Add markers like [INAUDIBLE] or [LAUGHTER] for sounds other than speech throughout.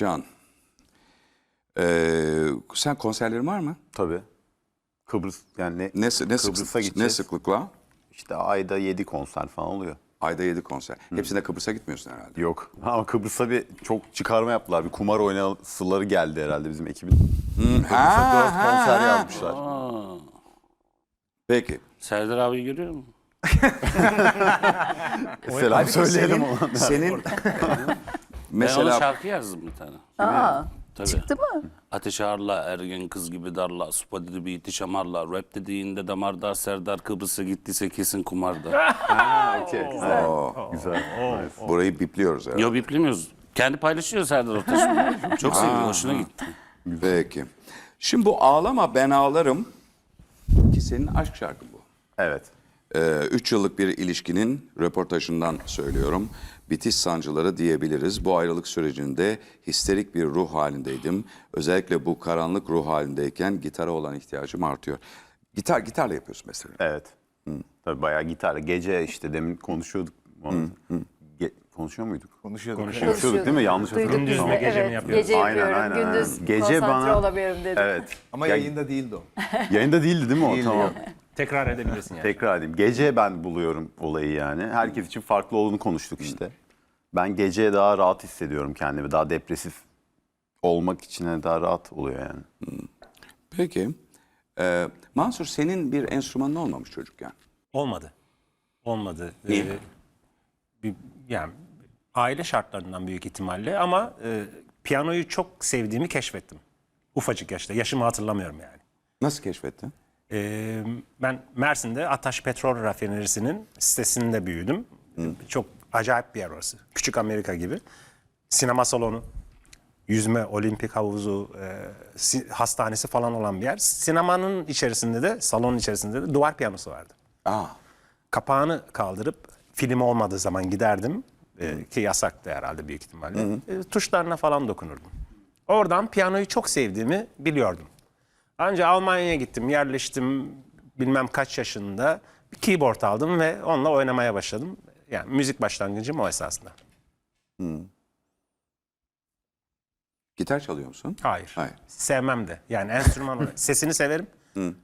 Can. Ee, sen konserlerin var mı? Tabii. Kıbrıs yani ne, Ne, ne, sık- Kıbrıs'a ne gideceğiz. sıklıkla? İşte ayda 7 konser falan oluyor. Ayda 7 konser. Hepsinde Kıbrıs'a gitmiyorsun herhalde. Yok. Ama Kıbrıs'a bir çok çıkarma yaptılar. Bir kumar oynasıları geldi herhalde bizim ekibin. Kıbrıs'a 4 konser yazmışlar. Peki. Serdar abi görüyor musun? [LAUGHS] Selam söyleyelim senin, ona. senin Ben ona mesela şarkı yazdım bir tane. Aa, Tabii. çıktı mı? Ateş ağırla, ergen kız gibi darla, supa dedi bir iti şamarla, rap dediğinde damarda, Serdar Kıbrıs'a gittiyse kesin kumarda. [LAUGHS] Güzel. Güzel. Nice. burayı bipliyoruz herhalde. Yo biplemiyoruz. Kendi paylaşıyor Serdar Ortaç. [LAUGHS] Çok seviyor, hoşuna gitti. Peki. Şimdi bu Ağlama Ben Ağlarım ki senin aşk şarkın bu. Evet. Ee, üç yıllık bir ilişkinin röportajından söylüyorum. Bitiş sancıları diyebiliriz. Bu ayrılık sürecinde histerik bir ruh halindeydim. Özellikle bu karanlık ruh halindeyken gitara olan ihtiyacım artıyor. Gitar gitarla yapıyorsun mesela. Evet. Tabii bayağı gitar. Gece işte demin konuşuyorduk. Onu. Ge- konuşuyor muyduk? Konuşuyorduk. Konuşuyorduk değil mi? Yanlış Duyduk hatırlamıyorum. de. ama. gece mi evet, yapıyoruz? gece Aynen, yapıyorum. aynen, Gündüz aynen. Gece konsantre bana- olamıyorum dedim. Evet. Ama Ya- yayında değildi o. Yayında değildi değil mi o? Değildi tamam. Tekrar edebilirsin yani. Tekrar edeyim. Gece ben buluyorum olayı yani. Herkes için farklı olduğunu konuştuk işte. Ben gece daha rahat hissediyorum kendimi. Daha depresif olmak için daha rahat oluyor yani. Peki. Ee, Mansur senin bir enstrümanın olmamış çocukken. Olmadı. Olmadı. Niye? Ee, bir, yani aile şartlarından büyük ihtimalle ama e, piyanoyu çok sevdiğimi keşfettim. Ufacık yaşta. Yaşımı hatırlamıyorum yani. Nasıl keşfettin? Ee, ben Mersin'de Ataş Petrol Rafinerisi'nin sitesinde büyüdüm. Çok acayip bir yer orası. Küçük Amerika gibi. Sinema salonu, yüzme, olimpik havuzu, e, si- hastanesi falan olan bir yer. Sinemanın içerisinde de, salonun içerisinde de duvar piyanosu vardı. Aa, Kapağını kaldırıp film olmadığı zaman giderdim. E, ki yasaktı herhalde büyük ihtimalle. E, tuşlarına falan dokunurdum. Oradan piyanoyu çok sevdiğimi biliyordum. Ancak Almanya'ya gittim, yerleştim bilmem kaç yaşında. Bir keyboard aldım ve onunla oynamaya başladım. Yani müzik başlangıcım o esasında. gitar çalıyor musun? Hayır. Hayır. Sevmem de. Yani enstrüman olarak. [LAUGHS] Sesini severim.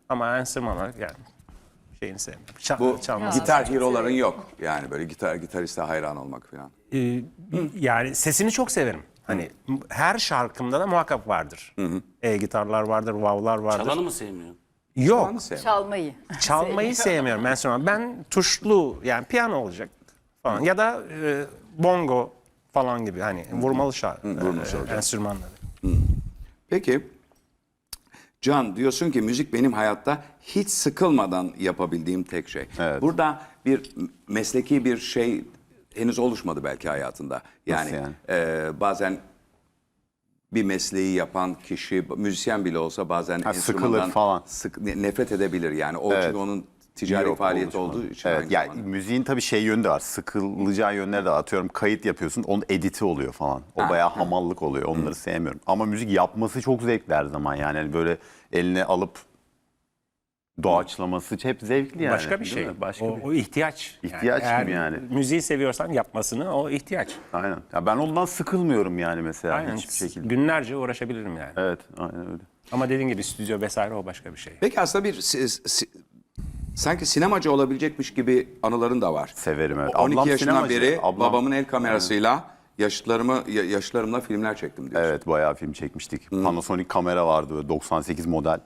Ama enstrüman olarak yani şeyini sevmem. Ça- Bu çalmasını gitar hero'ların yok. Yani böyle gitar gitariste hayran olmak falan. Ee, yani sesini çok severim. Hani her şarkımda da muhakkak vardır. E-gitarlar vardır, vavlar vardır. Çalanı mı sevmiyor? Yok. Çalmayı. Çalmayı sevmiyorum enstrüman. Ben tuşlu yani piyano olacak falan ya da e, bongo falan gibi hani vurmalı şarkı enstrümanları. Peki. Can diyorsun ki müzik benim hayatta hiç sıkılmadan yapabildiğim tek şey. Evet. Burada bir mesleki bir şey henüz oluşmadı belki hayatında. Yani, yani? e, bazen bir mesleği yapan kişi müzisyen bile olsa bazen Ha, sıkılır falan. sık- ne- nefret edebilir yani. O Evet. çünkü onun ticari Yok, faaliyeti oluşmadı. olduğu için Evet, yani zamanda. müziğin tabii şey yönü de var. Sıkılacağı yönleri de var. Atıyorum kayıt yapıyorsun. Onun editi oluyor falan. O bayağı hamallık oluyor. Onları sevmiyorum. Ama müzik yapması çok zevkli her zaman. Yani hani böyle eline alıp doğaçlaması hep zevkli yani. Başka bir değil şey. mi? Başka o, bir o ihtiyaç. İhtiyaç eğer gibi yani. Müziği seviyorsan yapmasını o ihtiyaç. Aynen. Ya ben ondan sıkılmıyorum yani mesela Aynen. hiçbir şekilde. Günlerce uğraşabilirim yani. Evet, aynen öyle. Ama dediğin gibi stüdyo vesaire o başka bir şey. Peki aslında bir si- si- sanki sinemacı olabilecekmiş gibi anıların da var. Severim evet. 12 Ablam yaşından sinemacı. beri Ablam- babamın el kamerasıyla yaşlarımı ya- yaşlarımla filmler çektim diyorsun. Evet bayağı film çekmiştik. Panasonic kamera vardı böyle 98 model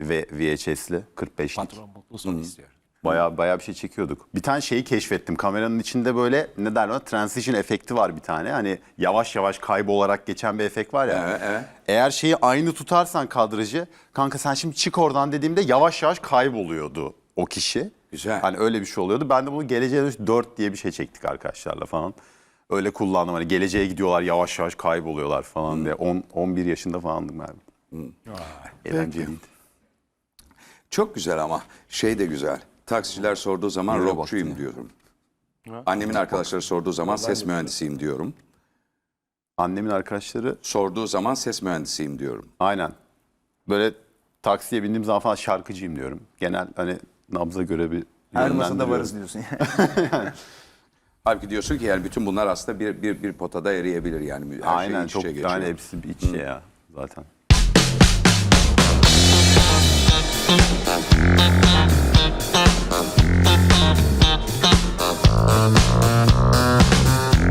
ve VHS'li 45'lik. Patron mutlu son istiyor. Bayağı bayağı bir şey çekiyorduk. Bir tane şeyi keşfettim. Kameranın içinde böyle ne derler ona transition efekti var bir tane. Hani yavaş yavaş kaybolarak geçen bir efekt var ya. Evet, evet. Eğer şeyi aynı tutarsan kadrajı kanka sen şimdi çık oradan dediğimde yavaş yavaş kayboluyordu o kişi. Güzel. Hani öyle bir şey oluyordu. Ben de bunu Geleceğe Dönüş 4 diye bir şey çektik arkadaşlarla falan. Öyle kullandım. Hani geleceğe gidiyorlar yavaş yavaş kayboluyorlar falan diye. 10 11 yaşında falandım ben. Eğlenceliydi. Çok güzel ama şey de güzel. Taksiciler sorduğu zaman Nereye rockçuyum diyorum. Annemin arkadaşları sorduğu zaman ses mühendisiyim diyorum. Annemin arkadaşları Sorduğu zaman ses mühendisiyim diyorum. Aynen. Böyle taksiye bindiğim zaman falan şarkıcıyım diyorum. Genel hani nabza göre bir Her masada yönlendiriyorum. varız diyorsun. [LAUGHS] [LAUGHS] Halbuki diyorsun ki yani bütün bunlar aslında bir bir bir potada eriyebilir yani. Her Aynen şey iç çok içe geçiyor. yani hepsi bir iç içe ya zaten.